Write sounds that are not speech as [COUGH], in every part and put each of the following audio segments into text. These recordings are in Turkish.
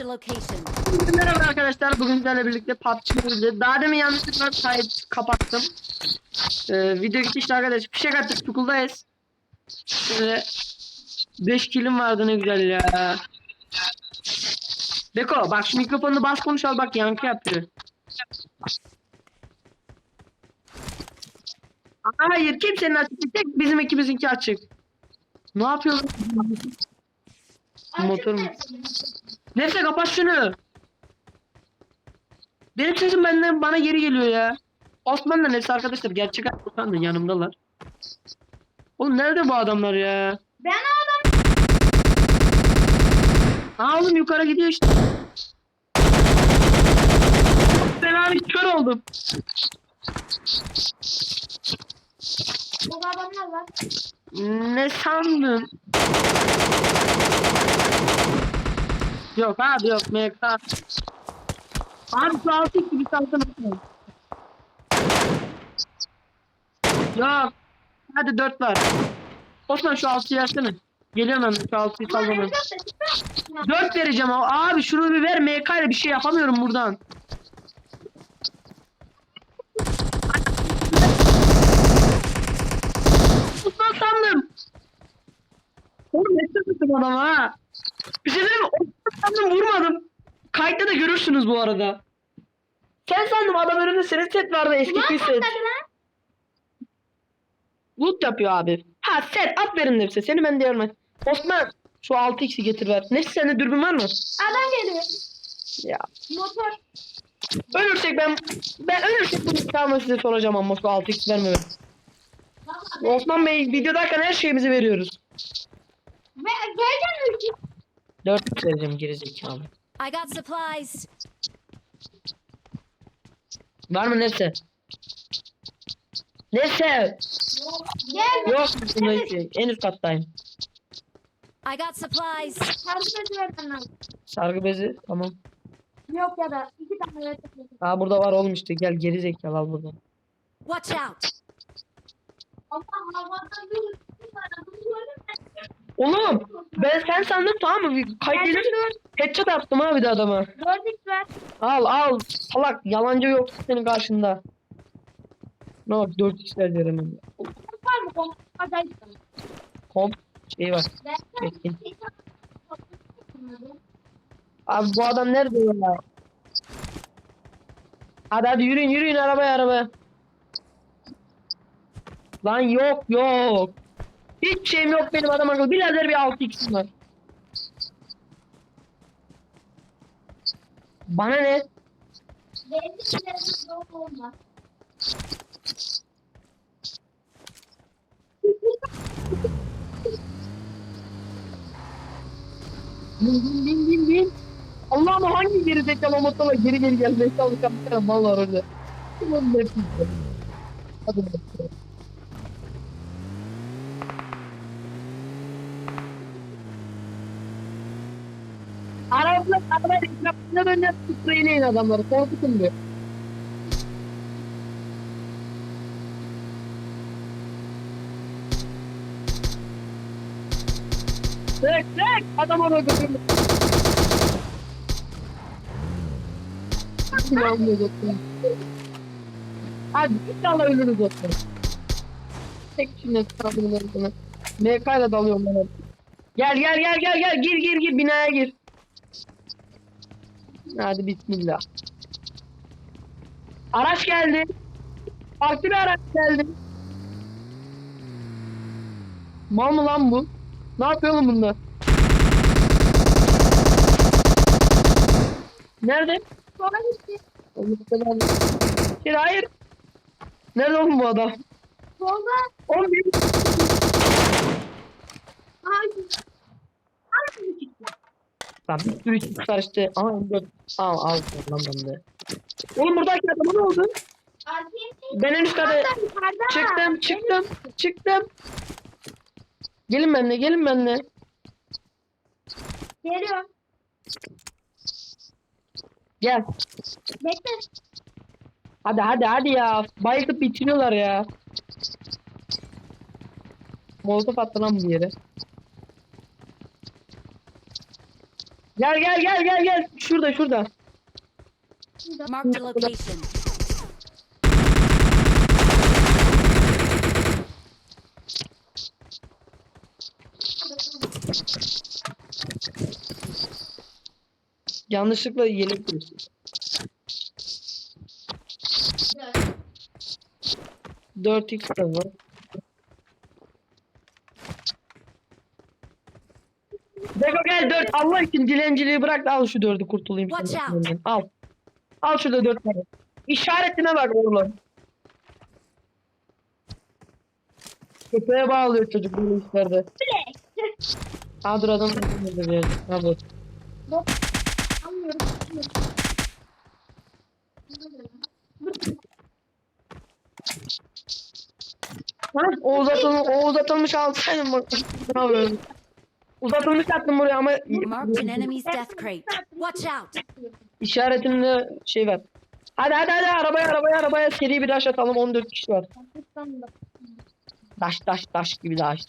Marked a location. Merhaba arkadaşlar. Bugün sizlerle birlikte PUBG'de. Daha demin yanlışlıkla kayıt kapattım. Ee, video gitti işte arkadaş. Fişek attık. Skull'dayız. Şöyle 5 kilim vardı ne güzel ya. Beko bak şu mikrofonunu bas konuş al bak yankı yaptırıyor. Hayır kimsenin açık değil, tek bizim ikimizinki açık. Ne yapıyorsun? Motor mu? Neyse kapat şunu. Benim sesim benden bana geri geliyor ya. Osman'la neyse arkadaşlar gerçek Osman da yanımdalar. Oğlum nerede bu adamlar ya? Ben adam Aa oğlum yukarı gidiyor işte. Ben abi kör oldum. bu adamlar var. Ne sandın? Yok abi yok MK. Abi şu altı iki bir salsana. Yok. Hadi dört var. Osman şu altıyı versene. Geliyorum ben şu altıyı çıktı. Dört vereceğim abi. Şunu bir ver MK ile bir şey yapamıyorum buradan. Osman sandım. Oğlum ne sıkıntım adam ha. Bir şey? Osman sandım vurmadım. Kayıtta da görürsünüz bu arada. Sen sandım adam önünde senin set vardı eski bir set. Loot yapıyor abi. Ha set aferin nefse seni ben diyorum. Osman şu 6x'i getir ver. Nefse sende dürbün var mı? Adam geliyor. Ya Motor. Ölürsek ben ben ölürsek bunu kalma size soracağım ama şu 6x verme. Valla Osman Bey videodayken her şeyimizi veriyoruz. Ve geleceğim 4 vereceğim gerizekalı. I got supplies. Var mı neyse? Neyse. Gel. Yok bunda hiç şey. En üst kattayım. I got supplies. Karşı verden lazım. Sargı bezi tamam. Yok ya da iki tane ver. Aa burada var oğlum işte gel gerizekalı al buradan. Watch out. Allah havadan bir Oğlum ben sen sandım tamam mı? Kaydedip headshot attım abi de adama. Dört ver. Al al salak yalancı yok senin karşında. Ne bak 4 x ver hemen. Var mı? Acayip. Komp şey var. Ben Etkin. Abi bu adam nerede ya? Hadi hadi yürüyün yürüyün arabaya arabaya. Lan yok yok. Hiç şeyim yok benim adam akıllı. Birader bir 6x var. Bana ne? Benim de yok. Bin bin bin bin. Allah'ım hangi geri zekalı motorla geri geri gel. Zekalı kapılarım vallahi öyle. Ulan nefis. Hadi bakalım. Arabayla etrafında böyle spreyleyin adamları. Korkutun diyor. Tek tek adam. Kullanmıyor dostum. Hadi inşallah ölürüz dostum. Tek içinden çıkardım arasına. MK ile dalıyorum ben. Gel gel gel gel gel gir gir gir binaya gir. Hadi bismillah. Araç geldi. Farklı bir araç geldi. Mal mı lan bu? Ne yapıyor oğlum bunlar? Nerede? Hayır hayır. Nerede oğlum bu adam? Solda. Oğlum benim... Lan bir sürü çık karıştı. Aa M4. Aa al lan bende. Oğlum buradaki adama ne oldu? Ben en üst kata çıktım çıktım çıktım. Gelin benimle gelin benimle. Geliyorum. Gel. Bekle. Hadi hadi hadi ya. Bayılıp bitiriyorlar ya. Molotof attı lan bir yere. Gel gel gel gel gel. Şurada şurada. Marked a location. Yanlışlıkla kırıyorsun. Evet. 4x de var. Beko gel 4 Allah için dilenciliği bırak da al şu 4'ü kurtulayım. Watch out. Al. Al şurada 4 tane. İşaretine bak oğlum. Köpeğe bağlıyor çocuk böyle işlerde. Ha dur adam da bir yerde. Ha bu. Anlıyorum. Ha, o uzatılmış, o uzatılmış alsaydım bak. Ne yapıyorum? Uzatılmış attım buraya ama Marked an enemy's death crate. Watch out. işaretimde şey var. Hadi hadi hadi arabaya arabaya arabaya seri bir daş atalım 14 kişi var. Daş daş daş gibi daş.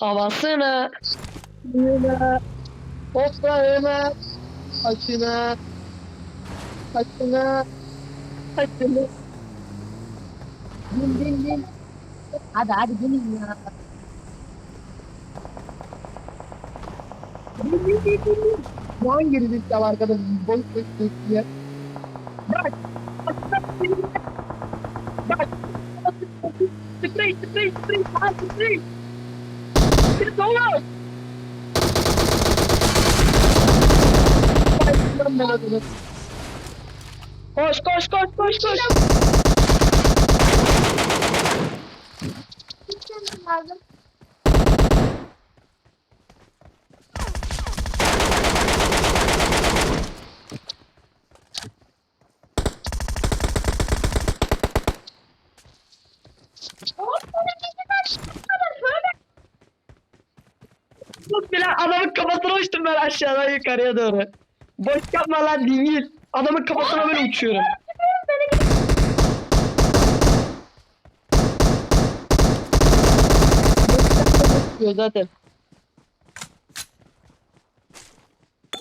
Havasına, suyuna, toprağına, taşına, taşına, taşına. Din din din. Hadi hadi dinin ya. Din. Bu hangi rizikler arkadaş? Boş boş boş ya. Bak. Bak. Bak. Sprey, sprey, sprey, ha, sprey. Bir adını. Koş, koş, koş, koş, koş. lazım. Tut bile adamın kafasına uçtum ben aşağıdan yukarıya doğru. Boş yapma lan değil. Adamın kafasına böyle uçuyorum. Boş zaten.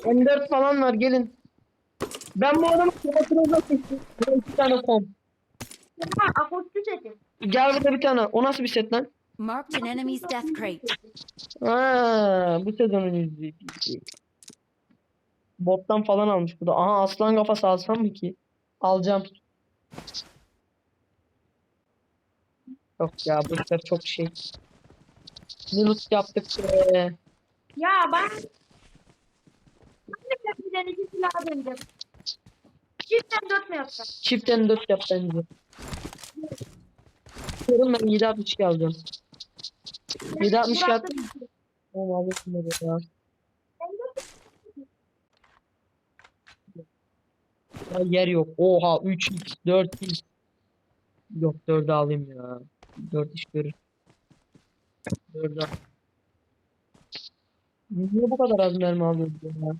M4 falan var gelin. Ben bu adamın kafasına. Burada iki tane kom. Apostu seti. Gel burada bir tane. O nasıl bir set lan? Marked an enemy's death crate. Ha, bu sezonun yüzüğü. Bottan falan almış bu da. Aha aslan kafası alsam mı ki? Alacağım. Yok ya bu sefer çok şey. Ne loot yaptık be. Ya ben ben de köprüden iki silah denedim. Çiftten dört mü yapsam? Çiftten dört yap bence. Diyorum ben 762 alacağım. 762 at. Bıraktım. Tamam alırsın böyle ya. Ya yer yok. Oha 3x 4x. Yok 4'ü alayım ya. 4 iş görür. 4'ü al. Niye bu kadar az mermi alıyoruz ya?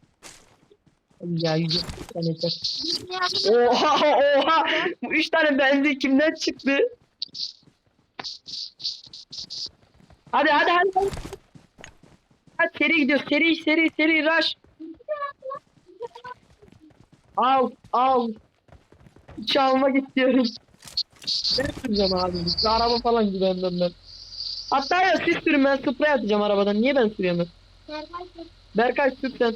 Ya 100 tane. Oha oha! Bu 3 tane bende kimden çıktı? Hadi hadi hadi. hadi. Seri gidiyor. Seri seri seri rush. Al al. Çalmak istiyorum. Ben süreceğim abi. Araba falan önden ben. Hatta ya siz sürün ben sprey atacağım arabadan. Niye ben sürüyorum? Berkay sür sen.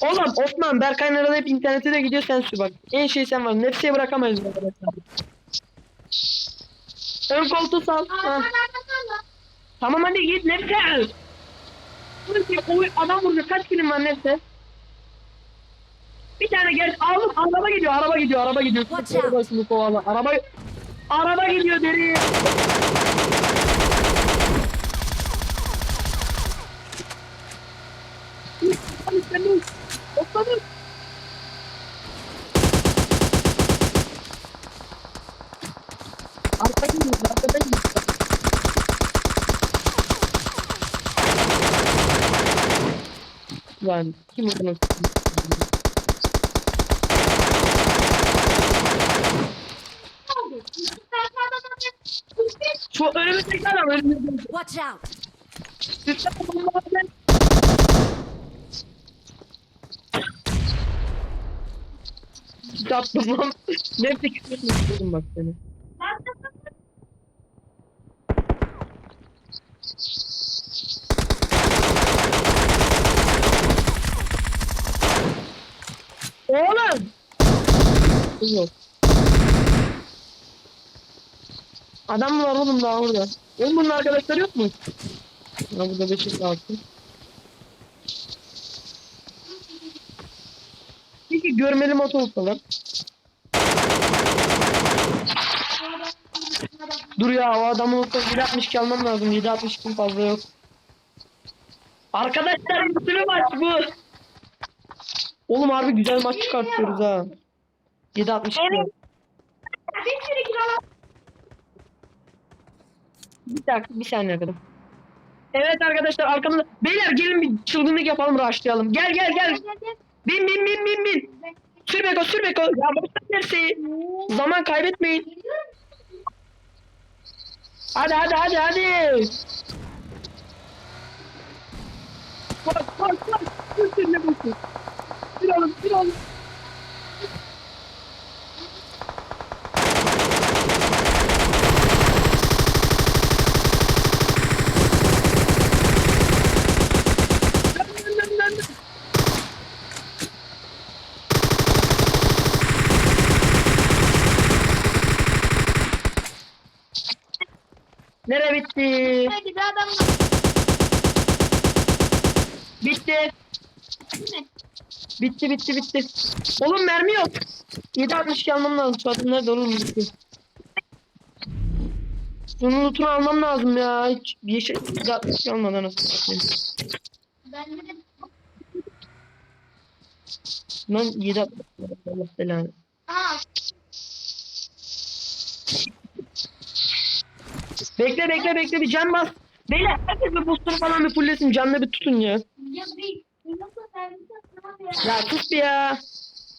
Oğlum Osman Berkay'ın arada hep internete de gidiyor sen sür bak. En şey sen var. Nefsiye bırakamayız arkadaşlar. Ön koltuğu sal. Ha. Tamam hadi git nefse al. Adam burada kaç film var nefse? Bir tane gel aldım araba gidiyor araba gidiyor araba gidiyor. Araba kovala araba araba gidiyor deri. Osman'ım. Arka gidiyor arkadan gidiyor. Lan kim bunu? Şu önümüzdeki adam önümüzdeki. Watch out. Bombalardan. Yaptım lan. Nefse küfür istiyorum bak seni. Oğlum! Yok. Adam var oğlum daha orada? Oğlum bunun arkadaşları yok mu? Ha burada beşik altı. Peki görmeli motor olsalar. Dur ya o adamı olsa 762 almam lazım. 762 fazla yok. Arkadaşlar sürü maç bu. Oğlum harbi güzel maç çıkartıyoruz ha. 762. Evet. Bir dakika bir saniye arkadaşlar. Evet arkadaşlar arkamda. Beyler gelin bir çılgınlık yapalım rushlayalım. Gel gel gel. Bin bin bin bin bin. Sür Beko sür Beko. Ya boşver dersi. Zaman kaybetmeyin. Hadi hadi hadi hadi. Bak bak bak. Sür sür ne boşu. Sür oğlum sür oğlum. Dön, dön, dön, dön, dön. Nere bitti? Hadi bir adam. Bitti. Bitti bitti bitti. Oğlum mermi yok. 7.62 almam lazım. Suat'ın nerede oğlum bitti. Bunun lootunu almam lazım ya. Hiç bir şey 7.62 almadan nasıl satayım. Ben de Lan 7.62 Allah belanı. Aa, Bekle bekle bekle bir can bas. Beyler herkes bir booster falan bir fulllesin. Canını bir tutun ya. ya sus bir ya.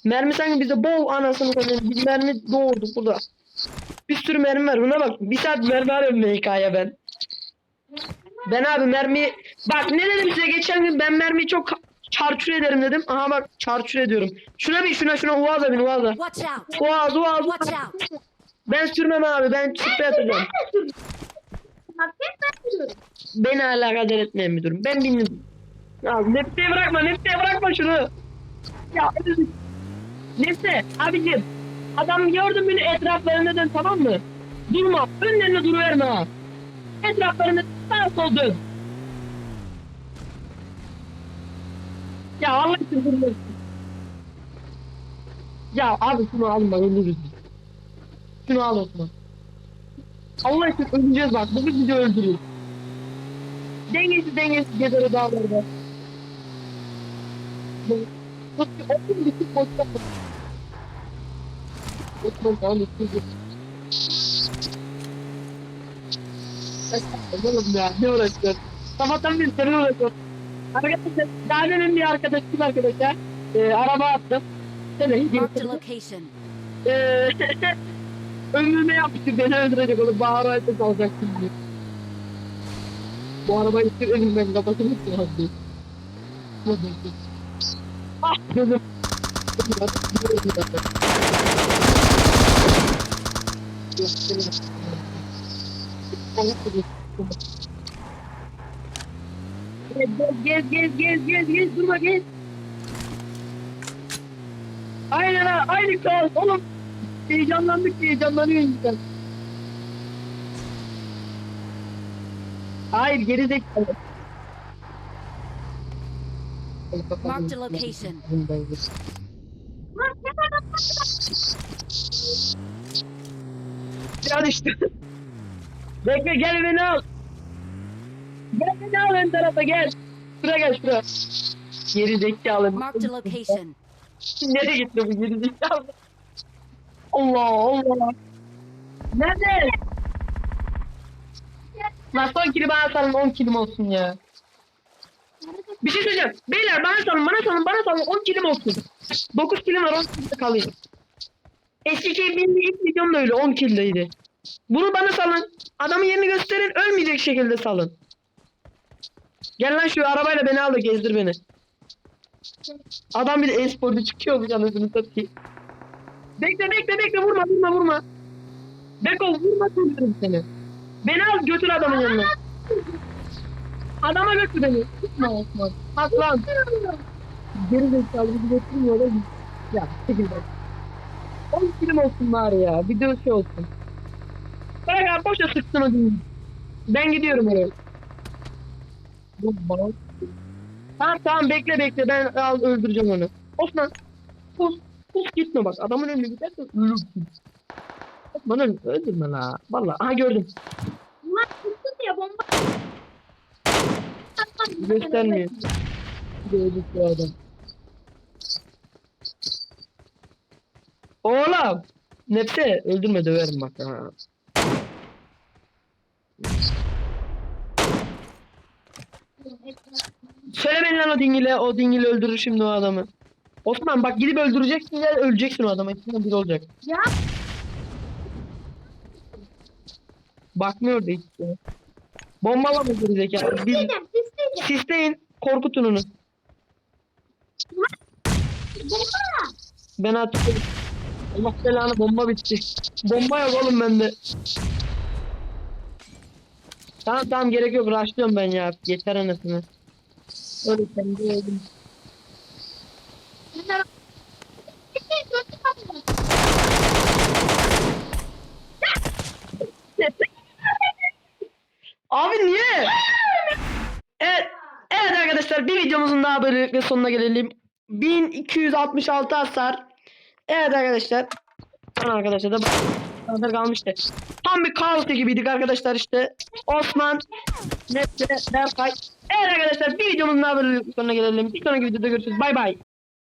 Mermi sanki bize bol anasını satayım. Biz mermi doğurduk burada. Bir sürü mermi var. Buna bak. Bir saat mermi arıyorum MK'ya ben. Ben abi mermi... Bak ne dedim size geçen gün ben mermiyi çok çarçur ederim dedim. Aha bak çarçur ediyorum. Şuna bir şuna şuna uvaza bin out! Uaz uaz Watch uaz. out! Ben sürmem abi ben sprey atacağım. Beni alakadar etmeyen bir durum. Ben bindim. Ya nefse bırakma nefse bırakma şunu. Ya nefse abicim. Adam gördün mü etraflarına dön tamam mı? Durma. Önlerine duruverme ha. Etraflarına sağ sol dön. Ya Allah için durmuyorsun. Ya abi şunu alma ölürüz. Şunu al Osman. Allah için öleceğiz bak. Bugün bizi öldürür. Dengesiz dengesiz gezer o dağlarda. Ki bir tık boşta. Osman tamam üstüne Oğlum ya ne uğraşıyorsun? Sabahtan beri seni uğraşıyorum. Arkadaşlar daha demin bir arkadaş kim arkadaşa e, araba attım. Sana hediye Marked location. Eee [LAUGHS] ömrüme yapmıştı beni öldürecek onu bağıra ateş alacak şimdi. Bu arabayı sür elimden kafasını sığardı. Ah gözüm. Gez gez gez gez gez durma gez. Aynen ha aynı kaos oğlum. Heyecanlandık heyecanlanıyor insan. Hayır geri zekalı. Marked a location. Ya düştü. Bekle gel beni al. Gel beni al ön tarafa gel. Şuraya gel şuraya. Geri zekalı. Marked a location. Nereye gitti bu geri zekalı? Allah Allah. Nerede? Lan son kili bana salın 10 kilim olsun ya. Bir şey söyleyeceğim. Beyler bana salın bana salın bana salın 10 kilim olsun. 9 kilim var 10 kilim kalayım. Eski benim ilk videom da öyle 10 kildeydi. Bunu bana salın. Adamın yerini gösterin ölmeyecek şekilde salın. Gel lan şu arabayla beni al da gezdir beni. Adam bir de e-sporcu çıkıyor bu anasını satayım. Bekle bekle bekle vurma vurma vurma. Beko vurma öldürürüm seni. Beni al götür adamın yanına. Adama götür beni. Tutma Osman. Bak. Geri zekalı bizi götürmüyor da. Ya çekil bak. 10 film olsun bari ya. Video şey olsun. Bırak abi boşa sıktın o gün. Ben gidiyorum oraya. Tamam tamam bekle bekle ben al öldüreceğim onu. Osman. Pus. Pus gitme bak adamın önüne gidersen ölürsün. Öl öldürme la. Valla aha gördüm. Bunlar tuttu diye bomba. Göstermiyor. Gördük bu adam. Oğlum. Nefse öldürme döverim bak ha. Söylemeyin lan o dingile. O dingile öldürür şimdi o adamı. Osman bak gidip öldüreceksin ya öleceksin o adama. İkisinden biri olacak. Ya Bakmıyor da işte. Bombalama. Biz diyeceğim siz diyeceğim. sisteyin korkutun onu. Bomba. Ben atıyorum. Allah belanı bomba bitti. Bomba yok oğlum bende. Tamam tamam gerek yok rushlıyorum ben ya. Yeter anasını. Öyle sen de öldüm. Bunlar- Siz dört kapı. Abi niye? Evet. Evet arkadaşlar bir videomuzun daha böylelikle sonuna gelelim. 1266 hasar. Evet arkadaşlar. Lan arkadaşlar da hasar kalmıştı. Tam bir kaos gibiydik arkadaşlar işte. Osman, Nette, Berkay. Evet arkadaşlar bir videomuzun daha böylelikle sonuna gelelim. Bir sonraki videoda görüşürüz. Bay bay.